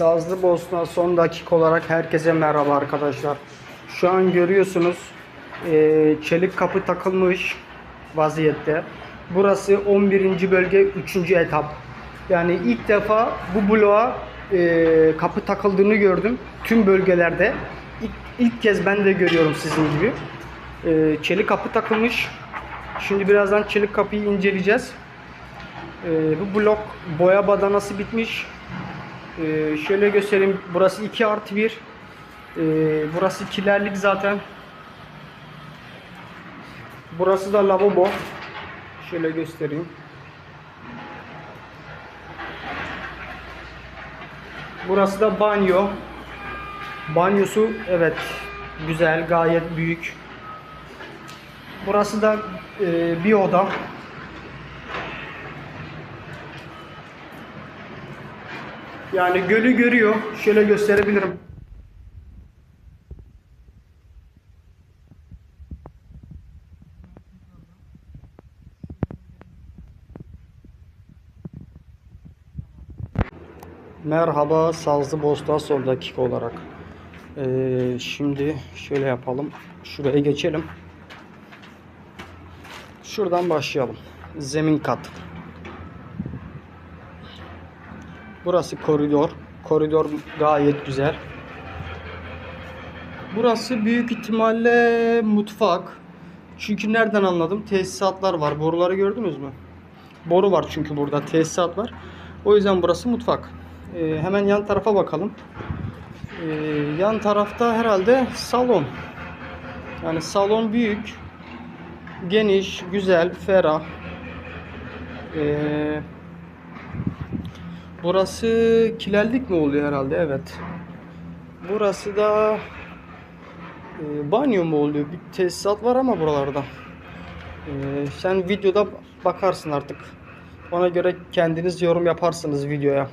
Sazlı Bosna son dakika olarak herkese merhaba arkadaşlar. Şu an görüyorsunuz eee, çelik kapı takılmış vaziyette. Burası 11. bölge 3. etap. Yani ilk defa bu bloğa eee, kapı takıldığını gördüm. Tüm bölgelerde. İlk, ilk kez ben de görüyorum sizin gibi. Eee, çelik kapı takılmış. Şimdi birazdan çelik kapıyı inceleyeceğiz. Bu blok boya badanası bitmiş. Ee, şöyle göstereyim. Burası 2 artı 1. Ee, burası kilerlik zaten. Burası da lavabo. Şöyle göstereyim. Burası da banyo. Banyosu evet güzel gayet büyük. Burası da e, bir oda. Yani gölü görüyor. Şöyle gösterebilirim. Merhaba Sazlı Bosna son dakika olarak. Ee, şimdi şöyle yapalım. Şuraya geçelim. Şuradan başlayalım. Zemin kat. Burası koridor. Koridor gayet güzel. Burası büyük ihtimalle mutfak. Çünkü nereden anladım? Tesisatlar var. Boruları gördünüz mü? Boru var çünkü burada tesisat var. O yüzden burası mutfak. Ee, hemen yan tarafa bakalım. Ee, yan tarafta herhalde salon. Yani salon büyük, geniş, güzel, ferah. Ee, Burası kilerlik mi oluyor herhalde? Evet. Burası da e, banyo mu oluyor? Bir tesisat var ama buralarda. E, sen videoda bakarsın artık. Ona göre kendiniz yorum yaparsınız videoya.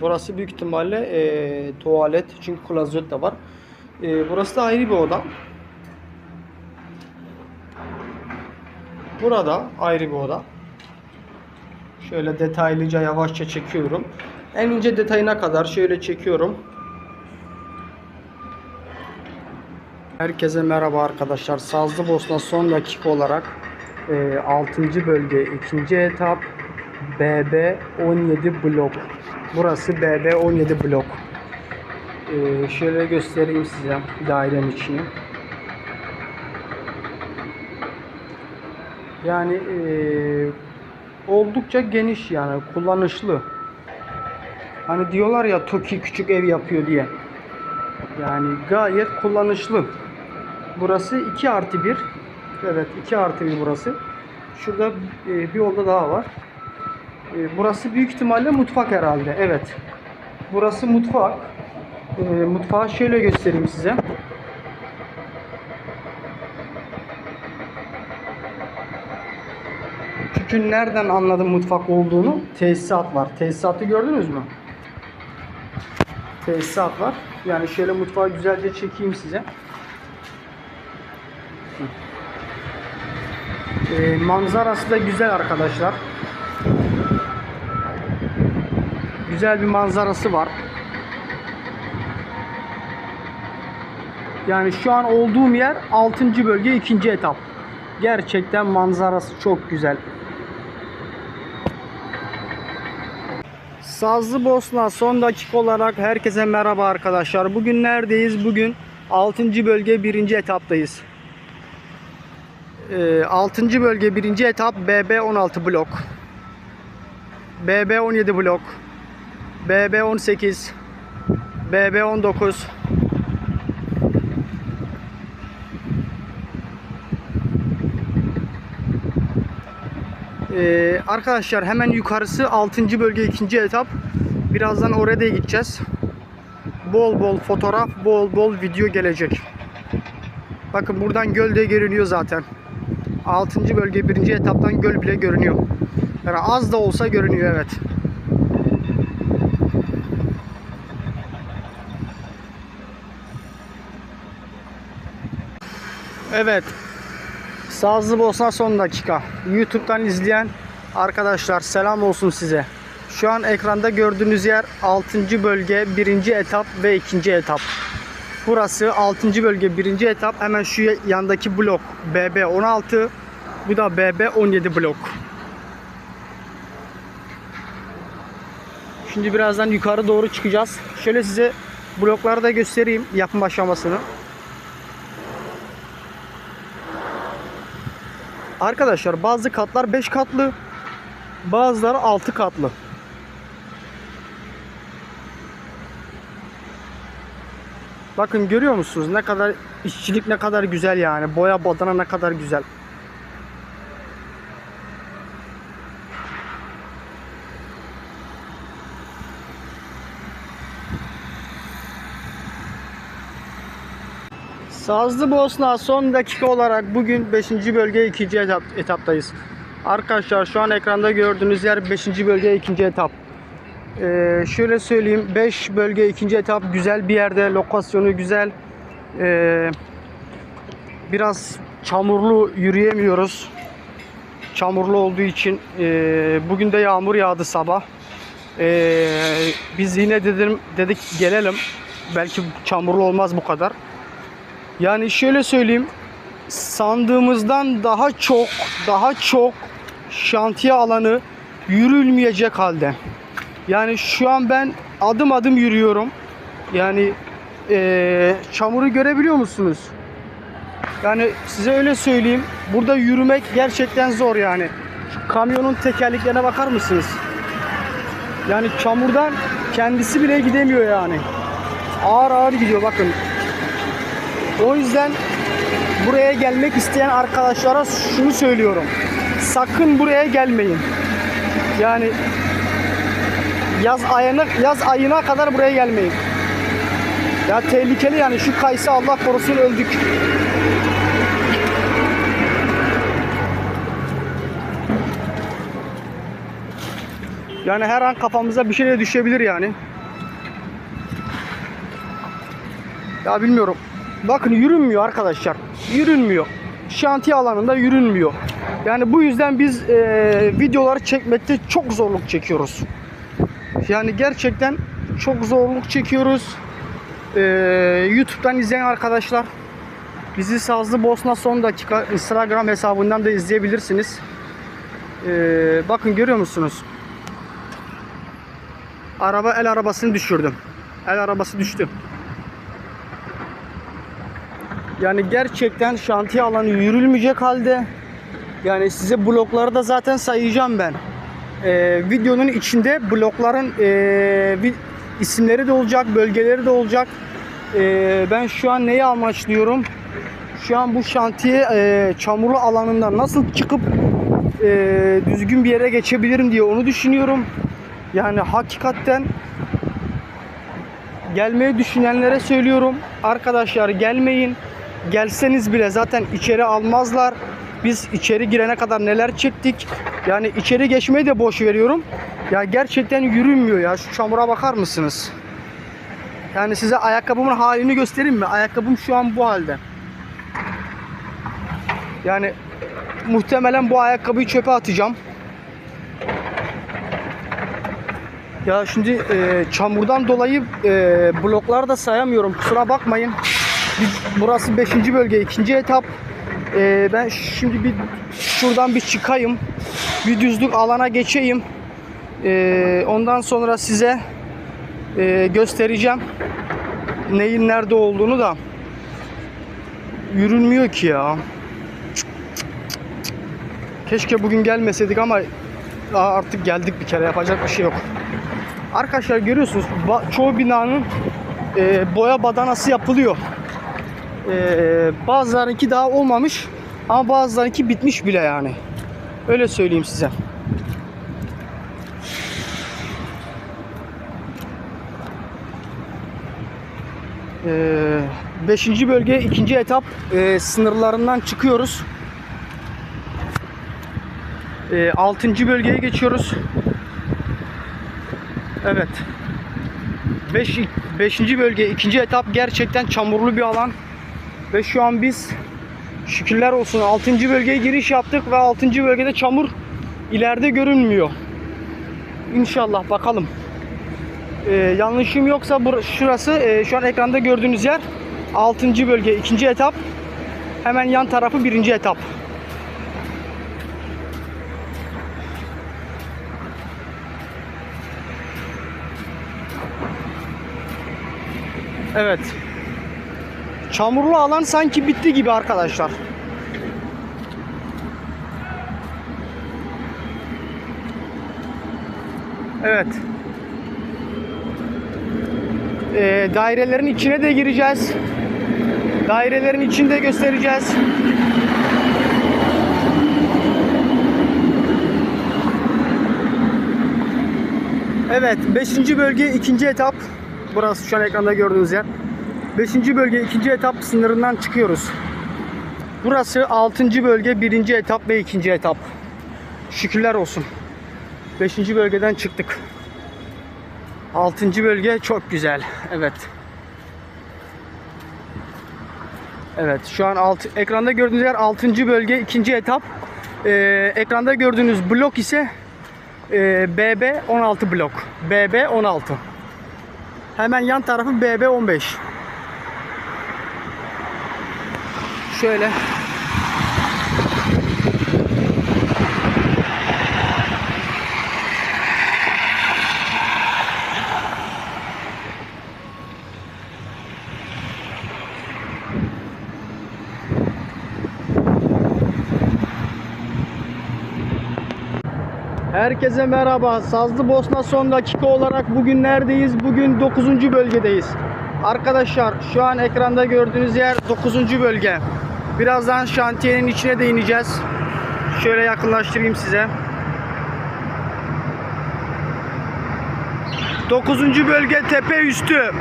Burası büyük ihtimalle e, tuvalet çünkü klozet de var. E, burası da ayrı bir oda. Burada ayrı bir oda. Şöyle detaylıca yavaşça çekiyorum. En ince detayına kadar şöyle çekiyorum. Herkese merhaba arkadaşlar. Sazlı Bosna son dakika olarak e, 6. bölge 2. etap BB 17 blok. Burası BB 17 blok. E, şöyle göstereyim size dairenin içini. Yani eee oldukça geniş yani kullanışlı. Hani diyorlar ya Toki küçük ev yapıyor diye. Yani gayet kullanışlı. Burası 2 artı 1. Evet 2 artı 1 burası. Şurada e, bir oda daha var. E, burası büyük ihtimalle mutfak herhalde. Evet. Burası mutfak. E, mutfağı şöyle göstereyim size. Çünkü nereden anladım mutfak olduğunu? Tesisat var. Tesisatı gördünüz mü? Tesisat var. Yani şöyle mutfağı güzelce çekeyim size. Ee, manzarası da güzel arkadaşlar. Güzel bir manzarası var. Yani şu an olduğum yer 6. bölge 2. etap. Gerçekten manzarası çok güzel. Sazlı Bosna son dakika olarak herkese merhaba arkadaşlar. Bugün neredeyiz? Bugün 6. bölge 1. etaptayız. Ee, 6. bölge 1. etap BB 16 blok. BB 17 blok. BB 18. Ee, arkadaşlar hemen yukarısı 6. bölge 2. etap. Birazdan oraya da gideceğiz. Bol bol fotoğraf, bol bol video gelecek. Bakın buradan göl de görünüyor zaten. 6. bölge 1. etaptan göl bile görünüyor. Yani az da olsa görünüyor evet. Evet. Sazlı Bosna son dakika. YouTube'dan izleyen arkadaşlar selam olsun size. Şu an ekranda gördüğünüz yer 6. bölge 1. etap ve 2. etap. Burası 6. bölge 1. etap. Hemen şu yandaki blok BB 16. Bu da BB 17 blok. Şimdi birazdan yukarı doğru çıkacağız. Şöyle size blokları da göstereyim yapım aşamasını. Arkadaşlar bazı katlar 5 katlı, bazıları 6 katlı. Bakın görüyor musunuz ne kadar işçilik ne kadar güzel yani. Boya badana ne kadar güzel. Sazlı Bosna son dakika olarak bugün 5. bölge 2. etap, etaptayız. Arkadaşlar şu an ekranda gördüğünüz yer 5. bölge 2. etap. Ee, şöyle söyleyeyim 5 bölge 2. etap güzel bir yerde lokasyonu güzel. Ee, biraz çamurlu yürüyemiyoruz. Çamurlu olduğu için ee, bugün de yağmur yağdı sabah. Ee, biz yine dedim dedik gelelim. Belki çamurlu olmaz bu kadar. Yani şöyle söyleyeyim. Sandığımızdan daha çok daha çok şantiye alanı yürülmeyecek halde. Yani şu an ben adım adım yürüyorum. Yani eee, çamuru görebiliyor musunuz? Yani size öyle söyleyeyim. Burada yürümek gerçekten zor yani. Şu kamyonun tekerleklerine bakar mısınız? Yani çamurdan kendisi bile gidemiyor yani. Ağır ağır gidiyor bakın. O yüzden buraya gelmek isteyen arkadaşlara şunu söylüyorum. Sakın buraya gelmeyin. Yani yaz ayına yaz ayına kadar buraya gelmeyin. Ya tehlikeli yani şu kayısı Allah korusun öldük. Yani her an kafamıza bir şey de düşebilir yani. Ya bilmiyorum. Bakın yürünmüyor arkadaşlar. Yürünmüyor. Şantiye alanında yürünmüyor. Yani bu yüzden biz e, videoları çekmekte çok zorluk çekiyoruz. Yani gerçekten çok zorluk çekiyoruz. E, YouTube'dan izleyen arkadaşlar bizi Sazlı Bosna son dakika Instagram hesabından da izleyebilirsiniz. E, bakın görüyor musunuz? Araba el arabasını düşürdüm. El arabası düştü. Yani gerçekten şantiye alanı yürülmeyecek halde. Yani size blokları da zaten sayacağım ben. Ee, videonun içinde blokların bir isimleri de olacak, bölgeleri de olacak. Ee, ben şu an neyi amaçlıyorum? Şu an bu şantiye ee, çamurlu alanından nasıl çıkıp ee, düzgün bir yere geçebilirim diye onu düşünüyorum. Yani hakikaten gelmeyi düşünenlere söylüyorum. Arkadaşlar gelmeyin. Gelseniz bile zaten içeri almazlar. Biz içeri girene kadar neler çektik. Yani içeri geçmeyi de boş veriyorum. Ya gerçekten yürünmüyor ya. Şu çamura bakar mısınız? Yani size ayakkabımın halini göstereyim mi? Ayakkabım şu an bu halde. Yani muhtemelen bu ayakkabıyı çöpe atacağım. Ya şimdi e, çamurdan dolayı e, blokları da sayamıyorum. Kusura bakmayın. Biz, burası 5. bölge, 2. etap. E, ben şimdi bir şuradan bir çıkayım. Bir düzlük alana geçeyim. E, ondan sonra size e, göstereceğim neyin nerede olduğunu da. Yürünmüyor ki ya. Keşke bugün gelmeseydik ama artık geldik bir kere yapacak bir şey yok. Arkadaşlar görüyorsunuz çoğu binanın e, boya badanası yapılıyor. E, bazılarınki daha olmamış ama bazılarınki bitmiş bile yani. Öyle söyleyeyim size. E, beşinci bölge ikinci etap e, sınırlarından çıkıyoruz. E, altıncı bölgeye geçiyoruz. Evet. 5 5. bölge 2. etap gerçekten çamurlu bir alan. Ve şu an biz şükürler olsun 6. bölgeye giriş yaptık ve 6. bölgede çamur ileride görünmüyor. İnşallah bakalım. Ee, yanlışım yoksa şurası e, şu an ekranda gördüğünüz yer 6. bölge 2. etap. Hemen yan tarafı 1. etap. Evet. Çamurlu alan sanki bitti gibi arkadaşlar. Evet. Ee, dairelerin içine de gireceğiz. Dairelerin içinde de göstereceğiz. Evet, 5. bölge 2. etap. Burası şu an ekranda gördüğünüz yer. 5. bölge 2. etap sınırından çıkıyoruz. Burası 6. bölge 1. etap ve 2. etap. Şükürler olsun. 5. bölgeden çıktık. 6. bölge çok güzel. Evet. Evet şu an alt, ekranda gördüğünüz yer 6. bölge 2. etap. Ee, ekranda gördüğünüz blok ise e, BB 16 blok. BB 16. Hemen yan tarafı BB 15. Şöyle Herkese merhaba. Sazlı Bosna son dakika olarak bugün neredeyiz? Bugün 9. bölgedeyiz. Arkadaşlar şu an ekranda gördüğünüz yer 9. bölge. Birazdan şantiyenin içine de ineceğiz. Şöyle yakınlaştırayım size. 9. bölge tepe üstü.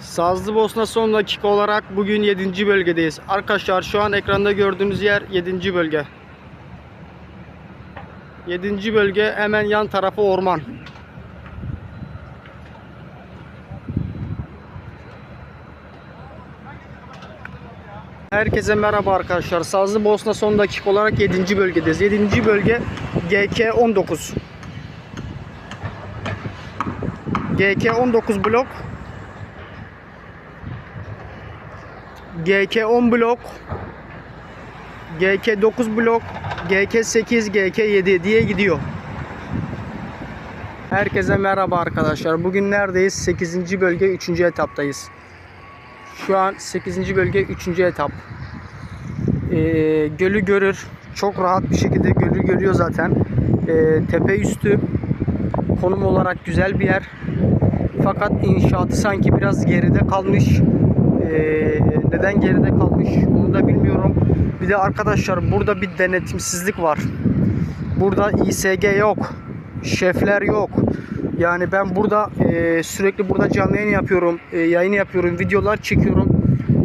Sazlı Bosna son dakika olarak bugün 7. bölgedeyiz. Arkadaşlar şu an ekranda gördüğünüz yer 7. bölge. 7. bölge hemen yan tarafı orman. Herkese merhaba arkadaşlar. Sazlı Bosna son dakika olarak 7. bölgedeyiz. 7. bölge GK 19. GK 19 blok GK10 blok, GK9 blok, GK8, GK7 diye gidiyor. Herkese merhaba arkadaşlar. Bugün neredeyiz? 8. bölge 3. etaptayız. Şu an 8. bölge 3. etap. Ee, gölü görür. Çok rahat bir şekilde gölü görüyor zaten. Ee, tepe üstü konum olarak güzel bir yer. Fakat inşaatı sanki biraz geride kalmış. Ee, neden geride kalmış onu da bilmiyorum. Bir de arkadaşlar burada bir denetimsizlik var. Burada İSG yok. Şefler yok. Yani ben burada e, sürekli burada canlı yayın yapıyorum. e, yayın yapıyorum. Videolar çekiyorum.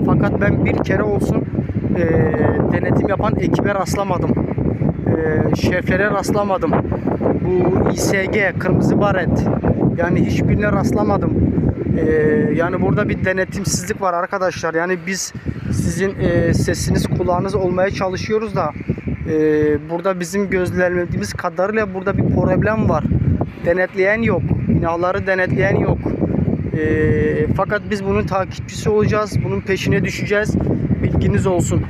Fakat ben bir kere olsun e, denetim yapan ekibe rastlamadım. E, şeflere rastlamadım. Bu İSG, kırmızı baret. Yani hiçbirine rastlamadım. Ee, yani burada bir denetimsizlik var arkadaşlar. Yani biz sizin e, sesiniz kulağınız olmaya çalışıyoruz da e, burada bizim gözlemlediğimiz kadarıyla burada bir problem var. Denetleyen yok. Binaları denetleyen yok. E, fakat biz bunun takipçisi olacağız. Bunun peşine düşeceğiz. Bilginiz olsun.